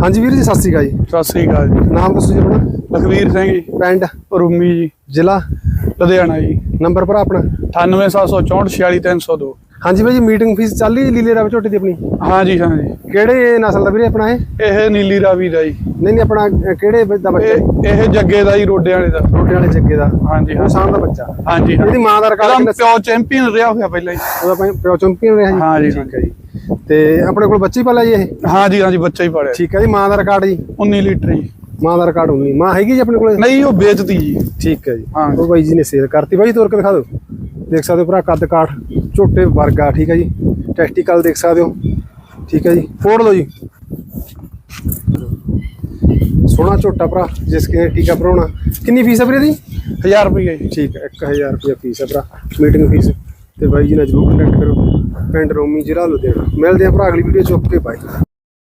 ਹਾਂਜੀ ਵੀਰ ਜੀ ਸਤਿ ਸ਼੍ਰੀ ਅਕਾਲ ਜੀ। ਸਤਿ ਸ੍ਰੀ ਅਕਾਲ ਜੀ। ਨਾਮ ਦੱਸੋ ਜੀ ਆਪਣਾ? ਲਖਵੀਰ ਸਿੰਘ ਜੀ। ਪਿੰਡ ਰੂਮੀ ਜੀ ਜ਼ਿਲ੍ਹਾ ਲੁਧਿਆਣਾ ਜੀ। ਨੰਬਰ ਭਰਾ ਆਪਣਾ? 98764 ਹਾਂਜੀ ਬਾਈ ਜੀ ਮੀਟਿੰਗ ਫੀਸ ਚੱਲ ਰਹੀ ਲੀਲੇ ਰਾਵ ਝੋਟੇ ਦੀ ਆਪਣੀ? ਹਾਂ ਜੀ ਹਾਂ ਜੀ ਕਿਹੜੇ ਨਸਲ ਦਾ ਵੀਰੇ ਆਪਣਾ ਇਹ? ਇਹ ਨੀਲੀ ਰਾਵੀ ਦਾ ਜੀ। ਨਹੀਂ ਨਹੀਂ ਆਪਣਾ ਕਿਹੜੇ ਦਾ ਬੱਚਾ? ਇਹ ਇਹ? ਜੱਗੇ ਦਾ ਜੀ ਰੋਡੇ ਵਾਲੇ ਦਾ। ਰੋਟੇ ਵਾਲੇ ਜੱਗੇ ਦਾ। ਹਾਂ ਜੀ ਹਾਂ ਕਿਸਾਨ ਦਾ ਬੱਚਾ। ਹਾਂ ਜੀ ਹਾਂ ਇਹਦੀ ਮਾਂ ਦਾ ਰਿਕਾਰਡ ਇਹਦਾ ਪਿਓ ਚੈਂਪੀਅਨ ਰਿਹਾ ਹੋਇਆ ਪਹਿਲਾਂ ਜੀ। ਉਹਦਾ ਪਿਓ ਚੰਪੀਅਨ ਰਿਹਾ ਜੀ। ਹਾਂ ਜੀ, ਠੀਕ ਹੈ ਜੀ। ਤੇ ਆਪਣੇ ਕੋਲ ਬੱਚੀ ਪਾਲਿਆ ਜੀ ਇਹ? ਹਾਂ ਜੀ ਹਾਂ ਜੀ ਬੱਚਾ ਹੀ ਪੜਿਆ ਠੀਕ ਹੈ ਜੀ ਮਾਂ ਦਾ ਰਿਕਾਰਡ ਜੀ? 19 ਲੀਟਰ ਜੀ। ਮਾਂ ਦਾ ਰਿਕਾਰਡ 19 ਮਾਂ ਹੈਗੀ ਜੀ ਆਪਣੇ ਕੋਲ? ਨਹੀਂ ਉਹ ਵੇਚਤੀ ਜੀ। ਠੀਕ ਹੈ ਜੀ। ਹਾਂ। ਉਹ ਬਾਈ ਜੀ ਨੇ ਸੇਲ ਕਰਤੀ। ਬਾਈ ਤੋਰ ਕੇ ਦਿਖਾ ਦਿਓ। ਦੇਖ ਸਕਦੇ ਹੋ ਭਰਾ ਕੱਦ ਕਾਠ ਝੋਟੇ ਵਰਗਾ ਠੀਕ ਹੈ ਜੀ। ਟੈਸਟੀਕਲ ਦੇਖ ਸਕਦੇ ਹੋ। ਠੀਕ ਹੈ ਜੀ। ਫੋੜ ਲਓ ਜੀ। ਸੋਹਣਾ ਝੋਟਾ ਭਰਾ ਜਿਸ ਕੇ ਟੀਕਾ ਭਰਾਉਣਾ। ਕਿੰਨੀ ਫੀਸ ਹੈ ਵੀਰੇ ਦੀ 1000 ਰੁਪਏ ਜੀ। ਠੀਕ ਹੈ 1000 ਰੁਪਏ ਫੀਸ ਹੈ ਭਰਾ। Meeting fee. ਤੇ ਬਾਈ ਜੀ ਨਾਲ ਜਰੂਰ ਕੰਟੈਕਟ ਕਰੋ ਪਿੰਡ ਰੋਮੀ ਜ਼ਿਲ੍ਹਾ ਲੁਧਿਆਣਾ। ਮਿਲਦੇ ਆ ਭਰਾ ਅਗਲੀ ਵੀਡੀਓ ਚ। ਓਕੇ ਬਾਈ